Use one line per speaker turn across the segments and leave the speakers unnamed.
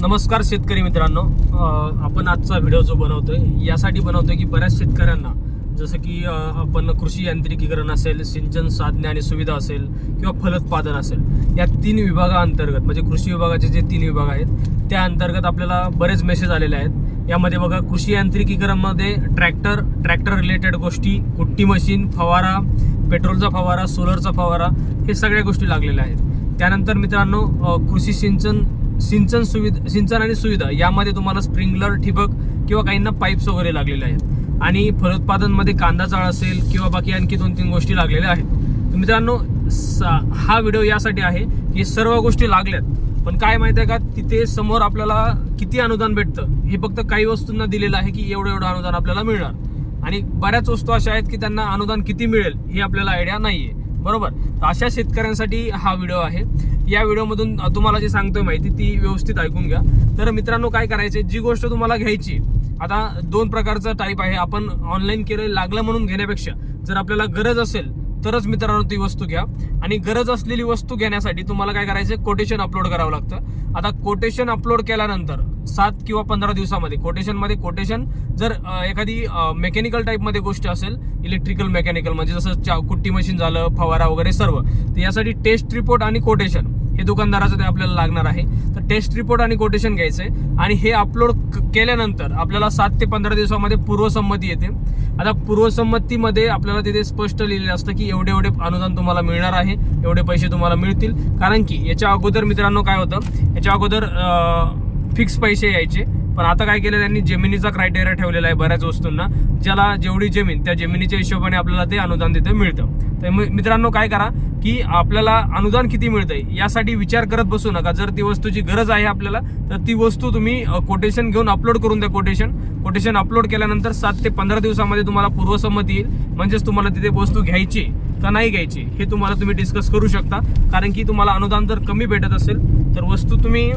नमस्कार शेतकरी मित्रांनो. आपण आजचा व्हिडिओ जो बनवतोय यासाठी बनवतोय की बऱ्याच शेतकऱ्यांना जसं की आपण कृषी यांत्रिकीकरण असेल सिंचन साधने आणि सुविधा असेल किंवा फलोत्पादन असेल या तीन विभागाअंतर्गत म्हणजे कृषी विभागाचे जे तीन विभाग आहेत त्या अंतर्गत आपल्याला बरेच मेसेज आलेले आहेत. यामध्ये बघा कृषी यांत्रिकीकरणमध्ये ट्रॅक्टर ट्रॅक्टर रिलेटेड गोष्टी कुट्टी मशीन फवारा पेट्रोलचा फवारा सोलरचा फवारा हे सगळ्या गोष्टी लागलेल्या आहेत. त्यानंतर मित्रांनो कृषी सिंचन सिंचन सुविधा सिंचन आणि सुविधा यामध्ये तुम्हाला स्प्रिंकलर ठिबक किंवा काहींना पाईप्स वगैरे लागलेले आहेत. आणि फलोत्पादनमध्ये कांदा चाळ असेल किंवा बाकी आणखी दोन तीन गोष्टी लागलेल्या आहेत. मित्रांनो सा- हा व्हिडिओ यासाठी आहे की सर्व गोष्टी लागल्यात. पण काय माहिती आहे का? तिथे समोर आपल्याला किती अनुदान भेटतं? हे फक्त काही वस्तूंना दिलेलं आहे की एवढं एवढं अनुदान आपल्याला मिळणार. आणि बऱ्याच वस्तू अशा आहेत की त्यांना अनुदान किती मिळेल ही आपल्याला आयडिया नाही आहे बरोबर? तर अशा शेतकऱ्यांसाठी हा व्हिडिओ आहे. या व्हिडिओमधून तुम्हाला जे सांगतोय माहिती ती व्यवस्थित ऐकून घ्या. तर मित्रांनो काय करायचे जी गोष्ट तुम्हाला घ्यायची आता दोन प्रकारचं टाईप आहे. आपण ऑनलाईन केलं लागलं म्हणून घेण्यापेक्षा जर आपल्याला गरज असेल तरच मित्रांनो ती वस्तू घ्या. आणि गरज असलेली वस्तू घेण्यासाठी तुम्हाला काय करायचं कोटेशन अपलोड करावं लागतं. आता कोटेशन अपलोड केल्यानंतर सात किंवा पंधरा दिवसामध्ये कोटेशनमध्ये कोटेशन जर एखादी मेकॅनिकल टाईपमध्ये गोष्ट असेल इलेक्ट्रिकल मेकॅनिकल म्हणजे जसं चा कुट्टी मशीन झालं फवारा वगैरे सर्व तर यासाठी टेस्ट रिपोर्ट आणि कोटेशन दुकानदाराचं ते आपल्याला लागणार आहे. तर टेस्ट रिपोर्ट आणि कोटेशन घ्यायचं आहे आणि हे अपलोड केल्यानंतर आपल्याला सात ते पंधरा दिवसामध्ये पूर्वसंमती येते. आता पूर्वसंमतीमध्ये आपल्याला तिथे स्पष्ट लिहिलेलं असतं की एवढे एवढे अनुदान तुम्हाला मिळणार आहे एवढे पैसे तुम्हाला मिळतील. कारण की याच्या अगोदर मित्रांनो काय होतं? याच्या अगोदर फिक्स पैसे यायचे. पण आता काय केलं त्यांनी जमिनीचा क्रायटेरिया ठेवलेला आहे बऱ्याच वस्तूंना. ज्याला जेवढी जमीन त्या जमिनीच्या हिशोबाने आपल्याला ते अनुदान तिथे मिळतं. तर मि- मित्रांनो काय करा की आपल्याला अनुदान किती मिळतंय यासाठी विचार करत बसू नका. जर ती वस्तूची गरज आहे आपल्याला तर ती वस्तू तुम्ही कोटेशन घेऊन अपलोड करून द्या कोटेशन कोटेशन अपलोड केल्यानंतर सात ते पंधरा दिवसामध्ये तुम्हाला पूर्वसंमती येईल. म्हणजेच तुम्हाला तिथे वस्तू घ्यायची का नाही घ्यायची हे तुम्हाला तुम्ही डिस्कस करू शकता. कारण की तुम्हाला अनुदान जर कमी भेटत असेल तर वस्तू तुम्ही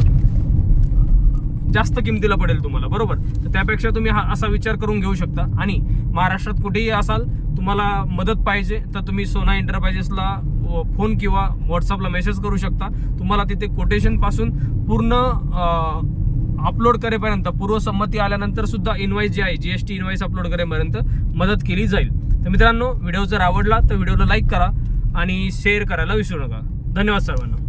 जास्त किमतीला पडेल तुम्हाला बरोबर? तर त्यापेक्षा तुम्ही हा असा विचार करून घेऊ शकता. आणि महाराष्ट्रात कुठेही असाल तुम्हाला मदत पाहिजे तर तुम्ही सोना एंटरप्राइजेसला व- फोन किंवा व्हॉट्सअपला मेसेज करू शकता. तुम्हाला तिथे कोटेशनपासून पूर्ण अपलोड करेपर्यंत पूर्वसंमती आल्यानंतर सुद्धा इन्व्हाइस जी आहे टी इनवाईस अपलोड करेपर्यंत मदत केली जाईल. तर मित्रांनो व्हिडिओ जर आवडला तर व्हिडिओला लाईक करा आणि शेअर करायला विसरू नका. धन्यवाद सर्वांना.